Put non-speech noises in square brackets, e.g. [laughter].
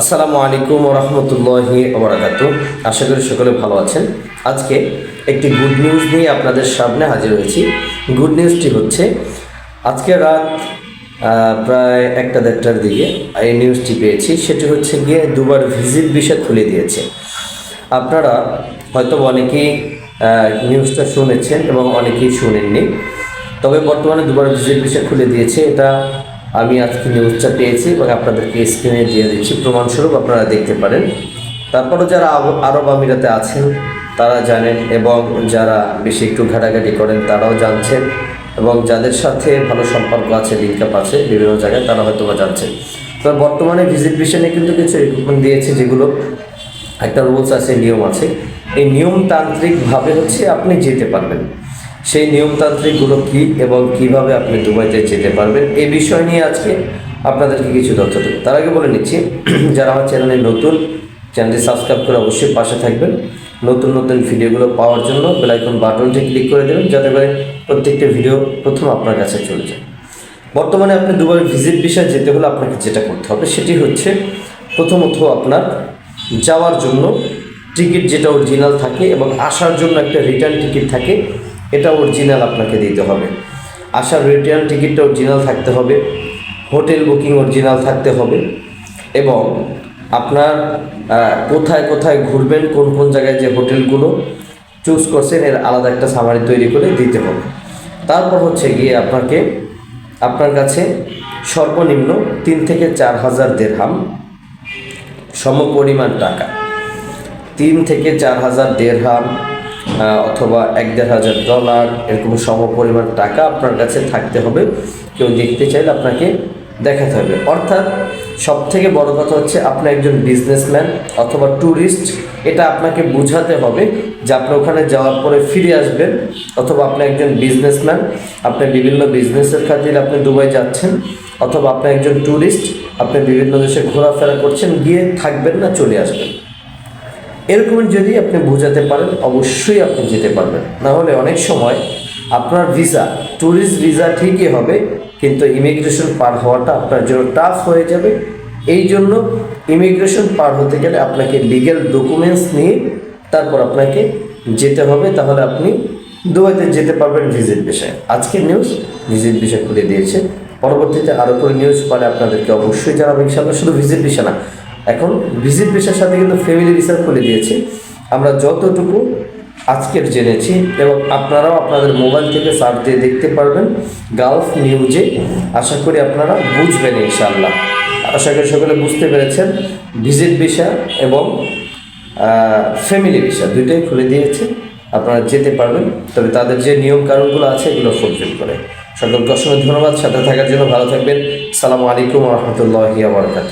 আসসালামু আলাইকুম রহমতুল্লাহি ওবরাকাত আশা করি সকলে ভালো আছেন। আজকে একটি গুড নিউজ নিয়ে আপনাদের সামনে হাজির হয়েছি। গুড নিউজটি হচ্ছে, আজকে রাত প্রায় একটা দেড়টার দিকে এই নিউজটি পেয়েছি। সেটি হচ্ছে গিয়ে দুবার ভিজিট বিষয় খুলে দিয়েছে। আপনারা হয়তো অনেকেই নিউজটা শুনেছেন এবং অনেকেই শুনেননি। তবে বর্তমানে দুবার ভিজিট বিষয় খুলে দিয়েছে। এটা আমি আজকে নিউজটা পেয়েছি এবং আপনাদেরকে স্ক্রিনে দিয়ে দিচ্ছি। প্রমাণস্বরূপ আপনারা দেখতে পারেন। তারপরে যারা আরব আমিরাতে আছেন, তারা জানেন এবং যারা বেশি একটু ঘাটাঘাটি করেন, তারাও জানছেন এবং যাদের সাথে ভালো সম্পর্ক আছে লিঙ্ক আপ আছে বিভিন্ন জায়গায়, তারা হয়তো বা জানছেন। তো বর্তমানে ভিজিট ভিশনে কিন্তু কিছু রিক্রুটমেন্ট দিয়েছে যেগুলো একটা রুলস আছে, নিয়ম আছে। এই নিয়মতান্ত্রিকভাবে হচ্ছে আপনি যেতে পারবেন। সেই নিয়মতান্ত্রিকগুলো কি এবং কীভাবে আপনি দুবাইতে যেতে পারবেন এই বিষয় নিয়ে আজকে আপনাদেরকে কিছু তথ্য দেবো। তার আগে বলে নিচ্ছি, [clears throat] যারা আমার চ্যানেলে নতুন, চ্যানেলটি সাবস্ক্রাইব করে অবশ্যই পাশে থাকবেন। নতুন নতুন ভিডিওগুলো পাওয়ার জন্য বেলাইকন বাটনটি ক্লিক করে দেবেন, যাতে করে প্রত্যেকটা ভিডিও প্রথম আপনার কাছে চলে যায়। বর্তমানে আপনি দুবার ভিজিট বিষয়ে যেতে হলে আপনাকে যেটা করতে হবে, সেটি হচ্ছে প্রথমত আপনার যাওয়ার জন্য টিকিট যেটা অরিজিনাল থাকে এবং আসার জন্য একটা রিটার্ন টিকিট থাকে এটা অরিজিনাল আপনাকে দিতে হবে। আসার রিটার্ন টিকিটটা অরিজিনাল থাকতে হবে হোটেল বুকিং অরিজিনাল থাকতে হবে এবং আপনার কোথায় কোথায় ঘুরবেন, কোন কোন জায়গায় যে হোটেলগুলো চুজ করছেন, এর আলাদা একটা সামারি তৈরি করে দিতে হবে। তারপর হচ্ছে গিয়ে আপনাকে, আপনার কাছে সর্বনিম্ন তিন থেকে চার হাজার দেড়হাম সমপরিমাণ টাকা। তিন থেকে চার হাজার দেড়হাম অথবা এক দেড় হাজার ডলার এরকম সমপরিমাণ টাকা আপনার কাছে থাকতে হবে। কেউ দেখতে চাইলে আপনাকে দেখাতে হবে। অর্থাৎ সব থেকে বড় কথা হচ্ছে আপনি একজন বিজনেসম্যান অথবা ট্যুরিস্ট এটা আপনাকে বোঝাতে হবে যে আপনি ওখানে যাওয়ার পরে ফিরে আসবেন অথবা আপনি একজন বিজনেসম্যান আপনি বিভিন্ন বিজনেসের খাতিরে আপনি দুবাই যাচ্ছেন অথবা আপনি একজন ট্যুরিস্ট আপনি বিভিন্ন দেশে ঘোরাফেরা করছেন, গিয়ে থাকবেন না, চলে আসবেন। এরকম যদি আপনি বোঝাতে পারেন, অবশ্যই আপনি যেতে পারবেন। না হলে অনেক সময় আপনার ভিসা ট্যুরিস্ট ভিসা ঠিকই হবে, কিন্তু ইমিগ্রেশন পার হওয়াটা আপনার জন্য টাফ হয়ে যাবে। এই জন্য ইমিগ্রেশন পার হতে গেলে আপনাকে লিগ্যাল ডকুমেন্টস নিয়ে তারপর আপনাকে যেতে হবে। তাহলে আপনি দুবাইতে যেতে পারবেন ভিজিট বিষয়ে আজকের নিউজ ভিজিট বিষয় খুলে দিয়েছে। পরবর্তীতে আরও করে নিউজ পারে আপনাদেরকে অবশ্যই জানাব। ইনশাআল্লাহ শুধু ভিজিট বিষয় না এখন ভিজিট ভিসার সাথে কিন্তু ফ্যামিলি ভিসা খুলে দিয়েছে। আমরা যতটুকু আজকের জেনেছি এবং আপনারাও আপনাদের মোবাইল থেকে সার্চ দিয়ে দেখতে পারবেন গালফ নিউজে আশা করি আপনারা বুঝবেন ইনশাআল্লাহ। আশা করি সকলে বুঝতে পেরেছেন ভিজিট ভিসা এবং ফ্যামিলি ভিসা দুইটাই খুলে দিয়েছে। আপনারা যেতে পারবেন। তবে তাদের যে নিয়ম কানুনগুলো আছে এগুলো ফুলফিল করে। সকলকে অসংখ্য ধন্যবাদ। সাথে থাকার জন্য ভালো থাকবেন। সালামু আলাইকুম রহমতুল্লাহ বরকাত